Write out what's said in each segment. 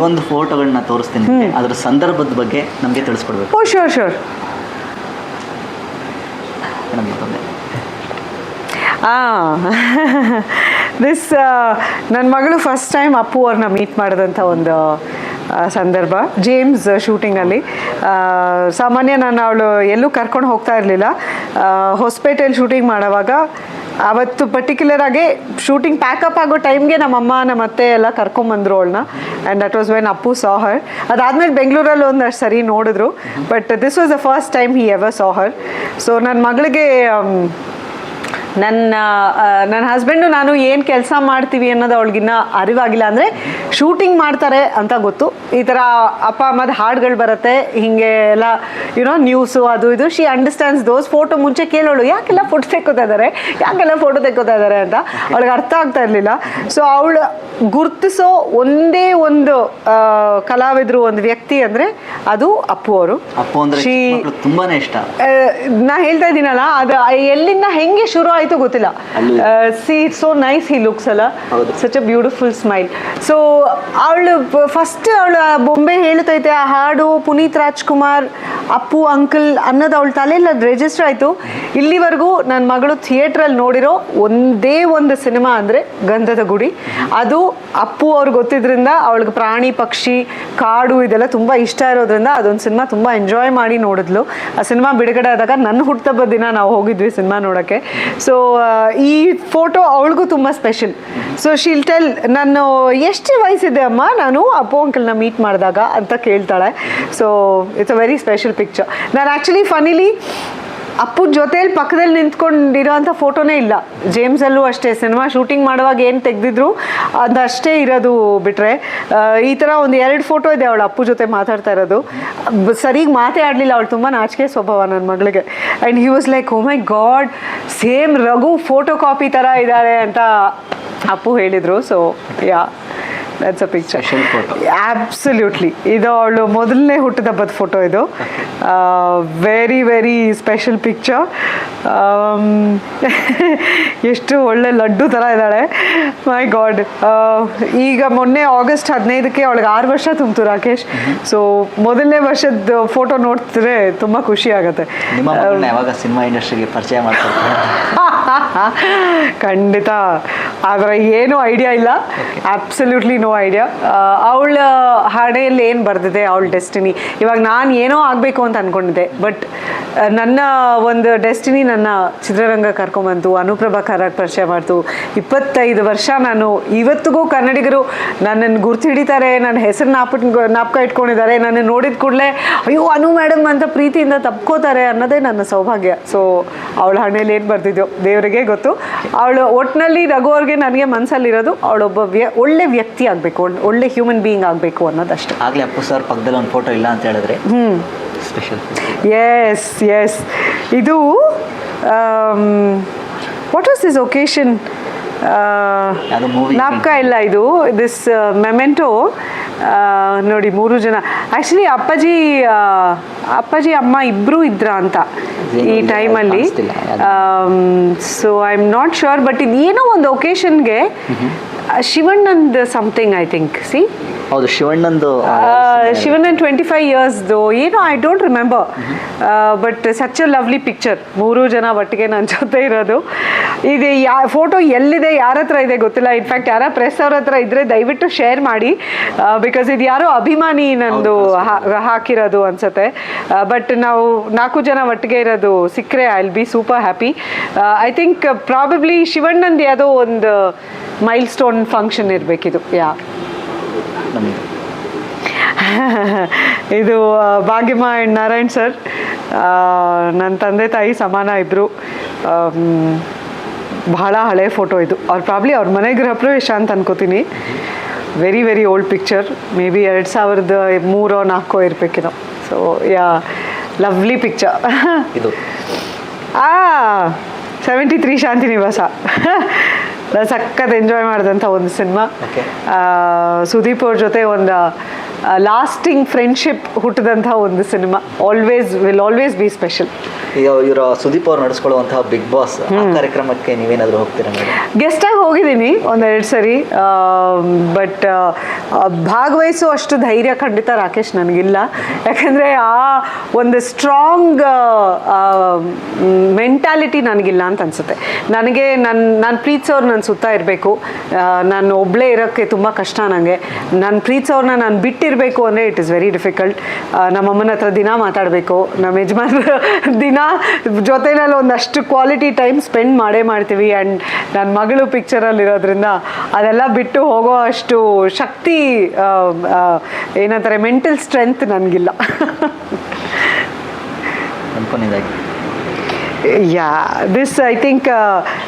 ಕೆಲವೊಂದು ಫೋಟೋಗಳನ್ನ ತೋರಿಸ್ತೀನಿ. ಅದರ ಸಂದರ್ಭದ ಬಗ್ಗೆ ನಮಗೆ ತಿಳಿಸ್ಕೊಡ್ಬೇಕು. ಓ ಶೋರ್ ಶೋರ್ ದಿಸ್ ನನ್ನ ಮಗಳು ಫಸ್ಟ್ ಟೈಮ್ ಅಪ್ಪು ಅವ್ರನ್ನ ಮೀಟ್ ಮಾಡಿದಂಥ ಒಂದು ಸಂದರ್ಭ. ಜೇಮ್ಸ್ ಶೂಟಿಂಗಲ್ಲಿ ಸಾಮಾನ್ಯ ನಾನು ಅವಳು ಎಲ್ಲೂ ಕರ್ಕೊಂಡು ಹೋಗ್ತಾ ಇರಲಿಲ್ಲ. ಹೊಸಪೇಟೆಯಲ್ಲಿ ಶೂಟಿಂಗ್ ಮಾಡೋವಾಗ ಅವತ್ತು ಪರ್ಟಿಕ್ಯುಲರ್ ಆಗಿ ಶೂಟಿಂಗ್ ಪ್ಯಾಕಪ್ ಆಗೋ ಟೈಮ್ಗೆ ನಮ್ಮಮ್ಮ ನಮ್ಮ ಅತ್ತೆ ಎಲ್ಲ ಕರ್ಕೊಂಬಂದ್ರು ಅವಳನ್ನ. And that was when Appu saw her ಅದಾದ್ಮೇಲೆ ಬೆಂಗಳೂರಲ್ಲಿ ಒಂದಷ್ಟು ಸರಿ ನೋಡಿದ್ರು. But this was the first time he ever saw her so ನನ್ನ ಮಗಳಿಗೆ ಆಮ್, ನನ್ನ ನನ್ನ ಹಸ್ಬೆಂಡು ನಾನು ಏನು ಕೆಲಸ ಮಾಡ್ತೀವಿ ಅನ್ನೋದು ಅವಳಿಗಿನ್ನ ಅರಿವಾಗಿಲ್ಲ ಅಂದರೆ ಶೂಟಿಂಗ್ ಮಾಡ್ತಾರೆ ಅಂತ ಗೊತ್ತು. ಈ ಥರ ಅಪ್ಪ ಅಮ್ಮದ ಹಾಡುಗಳು ಬರುತ್ತೆ ಹೀಗೆ ಎಲ್ಲ ಯುನೋ ನ್ಯೂಸು ಅದು ಇದು. ಶಿ ಅಂಡರ್ಸ್ಟ್ಯಾಂಡ್ಸ್ ದೋಸ್ ಫೋಟೋ ಮುಂಚೆ ಕೇಳೋಳು ಯಾಕೆಲ್ಲ ಫೋಟೋ ತೆಕ್ಕೋತಾ ಇದ್ದಾರೆ ಯಾಕೆಲ್ಲ ಫೋಟೋ ತೆಕ್ಕೋತಾ ಇದ್ದಾರೆ ಅಂತ. ಅವಳಿಗೆ ಅರ್ಥ ಆಗ್ತಾ ಇರಲಿಲ್ಲ. ಸೊ ಅವಳು ಗುರ್ತಿಸೋ ಒಂದೇ ಒಂದು ಕಲಾವಿದರು ಒಂದು ವ್ಯಕ್ತಿ ಅಂದರೆ ಅದು ಅಪ್ಪು ಅವರು. ಚಿಕ್ಕ ತುಂಬಾನೇ ಇಷ್ಟ. ನಾ ಹೇಳ್ತಾ ಇದ್ದೀನಲ್ಲ ಅದು ಎಲ್ಲಿಂದ ಹೆಂಗೆ ಶುರು ಆಯ್ತು ಗೊತ್ತಿಲ್ಲ. See it's so nice he looks ಅಲ್ಲ. Such a beautiful smile so ಅವಳು ಫಸ್ಟ್ ಅವಳು ಬೊಂಬೆ ಹೇಳ್ತೈತೆ ಆ ಹಾಡು ಪುನೀತ್ ರಾಜ್ಕುಮಾರ್ ಅಪ್ಪು ಅಂಕಲ್ ಅನ್ನೋದು ಅವಳ ತಲೆಯಲ್ಲಿ ಅದು ರಿಜಿಸ್ಟರ್ ಆಯಿತು. ಇಲ್ಲಿವರೆಗೂ ನನ್ನ ಮಗಳು ಥಿಯೇಟ್ರಲ್ಲಿ ನೋಡಿರೋ ಒಂದೇ ಒಂದು ಸಿನಿಮಾ ಅಂದರೆ ಗಂಧದ ಗುಡಿ. ಅದು ಅಪ್ಪು ಅವ್ರಿಗೆ ಗೊತ್ತಿದ್ರಿಂದ ಅವಳಿಗೆ ಪ್ರಾಣಿ ಪಕ್ಷಿ ಕಾಡು ಇದೆಲ್ಲ ತುಂಬ ಇಷ್ಟ ಇರೋದ್ರಿಂದ ಅದೊಂದು ಸಿನಿಮಾ ತುಂಬ ಎಂಜಾಯ್ ಮಾಡಿ ನೋಡಿದ್ಲು. ಆ ಸಿನಿಮಾ ಬಿಡುಗಡೆ ಆದಾಗ ನನ್ನ ಹುಟ್ಟಬ್ಬ ದಿನ ನಾವು ಹೋಗಿದ್ವಿ ಸಿನಿಮಾ ನೋಡೋಕ್ಕೆ. ಸೊ ಈ ಫೋಟೋ ಅವಳಿಗೂ ತುಂಬ ಸ್ಪೆಷಲ್ ಸೊ ಶೀಲ್ ಟೆಲ್ ನಾನು ಎಷ್ಟು ವಯಸ್ಸಿದೆ ಅಮ್ಮ? ನಾನು ಅಪ್ಪು ಅಂಕಲ್ನ ಮೀಟ್ ಮಾಡಿದಾಗ ಅಂತ ಕೇಳ್ತಾಳೆ. So it's a very special picture ನಾನು ಆ್ಯಕ್ಚುಲಿ ಫನಿಲಿ ಅಪ್ಪು ಜೊತೆಲಿ ಪಕ್ಕದಲ್ಲಿ ನಿಂತ್ಕೊಂಡಿರೋಂಥ ಫೋಟೋನೇ ಇಲ್ಲ. ಜೇಮ್ಸಲ್ಲೂ ಅಷ್ಟೇ ಸಿನಿಮಾ ಶೂಟಿಂಗ್ ಮಾಡುವಾಗ ಏನು ತೆಗೆದಿದ್ರು ಅದಷ್ಟೇ ಇರೋದು ಬಿಟ್ರೆ ಈ ಥರ ಒಂದು ಎರಡು ಫೋಟೋ ಇದೆ ಅವಳು ಅಪ್ಪು ಜೊತೆ ಮಾತಾಡ್ತಾ ಇರೋದು. ಸರಿಗೆ ಮಾತೇ ಆಡಲಿಲ್ಲ, ಅವಳು ತುಂಬ ನಾಚಿಕೆ ಸ್ವಭಾವ ನನ್ನ ಮಗಳಿಗೆ. And he was like oh my god same Raghu photo copy ಥರ ಇದ್ದಾರೆ ಅಂತ ಅಪ್ಪು ಹೇಳಿದರು. So yeah that's a picture absolutely ಇದು ಅವಳು ಮೊದಲನೇ ಹುಟ್ಟಿದ ಹಬ್ಬದ ಫೋಟೋ ಇದು. ವೆರಿ ವೆರಿ ಸ್ಪೆಷಲ್ ಪಿಕ್ಚರ್ ಎಷ್ಟು ಒಳ್ಳೆ ಲಡ್ಡು ಥರ ಇದ್ದಾಳೆ. ಮೈ ಗಾಡ್ ಈಗ ಮೊನ್ನೆ ಆಗಸ್ಟ್ ಹದಿನೈದಕ್ಕೆ ಅವಳಿಗೆ ಆರು ವರ್ಷ ತುಂಬಿತು ರಾಕೇಶ್. ಸೊ ಮೊದಲನೇ ವರ್ಷದ ಫೋಟೋ ನೋಡ್ತಿದ್ರೆ ತುಂಬ ಖುಷಿ ಆಗುತ್ತೆ. ಸಿನಿಮಾ ಇಂಡಸ್ಟ್ರಿಗೆ ಪರಿಚಯ ಮಾಡ್ಕೊಡ್ತಾರೆ ಖಂಡಿತ. ಆದರೆ ಏನೂ ಐಡಿಯಾ ಇಲ್ಲ. ಅಬ್ಸಲ್ಯೂಟ್ಲಿ ನೋ ಐಡಿಯಾ ಅವಳ ಹಣೆಯಲ್ಲಿ ಏನು ಬರ್ದಿದೆ ಅವಳ ಡೆಸ್ಟಿನಿ ಇವಾಗ ನಾನು ಏನೋ ಆಗಬೇಕು ಅಂತ ಅಂದ್ಕೊಂಡಿದ್ದೆ ಬಟ್ ನನ್ನ ಒಂದು ಡೆಸ್ಟಿನಿ ನನ್ನ ಚಿತ್ರರಂಗ ಕರ್ಕೊಂಬಂತು ಅನುಪ್ರಭಾ ಕರಾಟ್ ಪರಿಚಯ ಮಾಡ್ತು ಇಪ್ಪತ್ತೈದು ವರ್ಷ ನಾನು ಇವತ್ತಿಗೂ ಕನ್ನಡಿಗರು ನನ್ನನ್ನು ಗುರ್ತು ಹಿಡಿತಾರೆ ನನ್ನ ಹೆಸರು ನಾಪಟ್ ನಾಪಕ ಇಟ್ಕೊಂಡಿದ್ದಾರೆ ನನ್ನ ನೋಡಿದ ಕೂಡಲೇ ಅಯ್ಯೋ ಅನು ಮೇಡಮ್ ಅಂತ ಪ್ರೀತಿಯಿಂದ ತಪ್ಕೋತಾರೆ ಅನ್ನೋದೇ ನನ್ನ ಸೌಭಾಗ್ಯ. ಸೊ ಅವಳ ಹಣೆಯಲ್ಲಿ ಏನು ಬರ್ತಿದ್ಯೋ ದೇವರಿಗೆ ಗೊತ್ತು. ಅವಳು ಒಟ್ಟಿನಲ್ಲಿ ರಘು ಅವ್ರಿಗೆ ನನಗೆ ಮನಸ್ಸಲ್ಲಿರೋದು ಅವಳೊಬ್ಬ ವ್ಯ ಒಳ್ಳೆ ವ್ಯಕ್ತಿ ಆಗಬೇಕು ಒಳ್ಳೆ ಹ್ಯೂಮನ್ ಬೀಯಿಂಗ್ ಆಗಬೇಕು ಅನ್ನೋದಷ್ಟೇ. ಆಗಲೇ ಅಪ್ಪು ಸರ್ ಪಕ್ಕದಲ್ಲಿ ಒಂದು ಫೋಟೋ ಇಲ್ಲ ಅಂತ ಹೇಳಿದ್ರೆ? ಸ್ಪೆಷಲ್ ಎಸ್ ಎಸ್ ಇದು ವಾಟ್ ವಾಸ್ ದಿಸ್ ಒಕೇಶನ್ ನಾಪಕ ಇಲ್ಲ ಇದು. ದಿಸ್ ಮೆಮೆಂಟೋ ನೋಡಿ ಮೂರು ಜನ. ಆ್ಯಕ್ಚುಲಿ ಅಪ್ಪಾಜಿ ಅಪ್ಪಾಜಿ ಅಮ್ಮ ಇಬ್ಬರು ಇದ್ರ ಅಂತ ಈ ಟೈಮಲ್ಲಿ so I am not sure but ಇದು ಏನೋ ಒಂದು ಒಕೇಶನ್ಗೆ ಶಿವಣ್ಣಂದ್ ಸಮಥಿಂಗ್ ಐ ಥಿಂಕ್ ಸಿ ಹೌದು ಶಿವಣ್ಣಂದು ಶಿವಣ್ಣ ಟ್ವೆಂಟಿ ಫೈವ್ ಇಯರ್ಸ್ದು ಏನೋ I don't remember but such a lovely picture ಮೂರು ಜನ ಒಟ್ಟಿಗೆ ನನ್ನ ಜೊತೆ ಇರೋದು. ಇದು ಯಾ ಫೋಟೋ ಎಲ್ಲಿದೆ ಯಾರ ಹತ್ರ ಇದೆ ಗೊತ್ತಿಲ್ಲ. ಇನ್ಫ್ಯಾಕ್ಟ್ ಯಾರ ಪ್ರೆಸ್ ಅವ್ರ ಹತ್ರ ಇದ್ರೆ ದಯವಿಟ್ಟು ಶೇರ್ ಮಾಡಿ ಬಿಕಾಸ್ ಇದು ಯಾರೋ ಅಭಿಮಾನಿ ನಂದು ಹಾಕಿರೋದು ಅನ್ಸುತ್ತೆ. ಬಟ್ ನಾವು ನಾಲ್ಕು ಜನ ಒಟ್ಟಿಗೆ ಇರೋದು ಸಿಕ್ಕರೆ I will be super happy I think probably ಶಿವಣ್ಣಂದು ಯಾವುದೋ ಒಂದು ಮೈಲ್ ಸ್ಟೋನ್ ಫಂಕ್ಷನ್ ಇರಬೇಕಿದು. ಯಾ. ಇದು ಭಾಗ್ಯಮ್ಮ ಆ್ಯಂಡ್ ನಾರಾಯಣ್ ಸರ್ ನನ್ನ ತಂದೆ ತಾಯಿ ಸಮಾನ ಇದ್ದರು ಬಹಳ ಹಳೆ ಫೋಟೋ ಇದು. ಅವ್ರು ಪ್ರಾಬ್ಲಿ ಅವ್ರ ಮನೆ ಗೃಹ ಪ್ರವೇಶ ಅಂತ ಅನ್ಕೋತೀನಿ. Very very old picture maybe ಎರಡು ಸಾವಿರದ ಮೂರೋ ನಾಲ್ಕೋ ಇರಬೇಕೇನೋ ಸೊ ಯಾ ಲವ್ಲಿ ಪಿಕ್ಚರ್ ಇದು. ಆ ಸೆವೆಂಟಿ ತ್ರೀ ಶಾಂತಿ ನಿವಾಸ ನಾನು ಸಖತ್ ಎಂಜಾಯ್ ಮಾಡಿದಂಥ ಒಂದು ಸಿನಿಮಾ. ಸುದೀಪ್ ಅವ್ರ ಜೊತೆ ಒಂದು ಲಾಸ್ಟಿಂಗ್ ಫ್ರೆಂಡ್ಶಿಪ್ ಹುಟ್ಟಿದಂಥ ಒಂದು cinema. Always will always be special ಈಗ ಇವರು ಸುದೀಪ್ ಅವರು ನಡೆಸ್ಕೊಳ್ಳುವಂತಹ ಬಿಗ್ ಬಾಸ್ ಆ ಕಾರ್ಯಕ್ರಮಕ್ಕೆ ನೀವೇನಾದ್ರೂ ಹೋಗ್ತೀರಾ ಗೆಸ್ಟ್ ಆಗಿ ಹೋಗಿದ್ದೀನಿ ಒಂದೆರಡು ಸರಿ. ಬಟ್ ಭಾಗವಹಿಸೋ ಅಷ್ಟು ಧೈರ್ಯ ಖಂಡಿತ ರಾಕೇಶ್ ನನಗಿಲ್ಲ. ಯಾಕಂದರೆ ಆ ಒಂದು ಸ್ಟ್ರಾಂಗ್ ಮೆಂಟಾಲಿಟಿ ನನಗಿಲ್ಲ ಅಂತ ಅನಿಸುತ್ತೆ. ನನಗೆ ನನ್ನ ನಾನು ಪ್ರೀತಿಸೋರು ನನ್ನ ಸುತ್ತ ಇರಬೇಕು. ನಾನು ಒಬ್ಬಳೇ ಇರೋಕ್ಕೆ ತುಂಬ ಕಷ್ಟ ನನಗೆ ನಾನು ಪ್ರೀತಿಸೋರ್ನ ನಾನು ಬಿಟ್ಟಿರಬೇಕು ಅಂದರೆ ಇಟ್ ಇಸ್ ವೆರಿ ಡಿಫಿಕಲ್ಟ್ ನಮ್ಮಮ್ಮನ ಹತ್ರ ದಿನ ಮಾತಾಡಬೇಕು. ನಮ್ಮ ಯಜಮಾನ್ರ ದಿನ ಜೊತೆನಲ್ಲಿ ಒಂದಷ್ಟು ಕ್ವಾಲಿಟಿ ಟೈಮ್ ಸ್ಪೆಂಡ್ ಮಾಡೇ ಮಾಡ್ತೀವಿ. ಆ್ಯಂಡ್ ನನ್ನ ಮಗಳು ಪಿಕ್ಚರಲ್ಲಿ ಇರೋದ್ರಿಂದ ಅದೆಲ್ಲ ಬಿಟ್ಟು ಹೋಗೋ ಅಷ್ಟು ಶಕ್ತಿ ಏನಂತಾರೆ ಮೆಂಟಲ್ ಸ್ಟ್ರೆಂತ್ ನನಗಿಲ್ಲ. Yeah this I think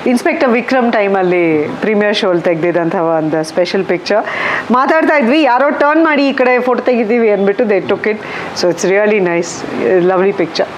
inspector Vikram ಟೈಮಲ್ಲಿ ಪ್ರೀಮಿಯರ್ ಶೋಲ್ ತೆಗೆದಿದ್ದಂಥ ಒಂದು ಸ್ಪೆಷಲ್ ಪಿಕ್ಚರ್ ಮಾತಾಡ್ತಾ ಇದ್ವಿ, ಯಾರೋ ಟರ್ನ್ ಮಾಡಿ ಈ ಕಡೆ ಫೋಟೋ ತೆಗಿತೀವಿ ಅಂದ್ಬಿಟ್ಟು they took it so it's really nice lovely picture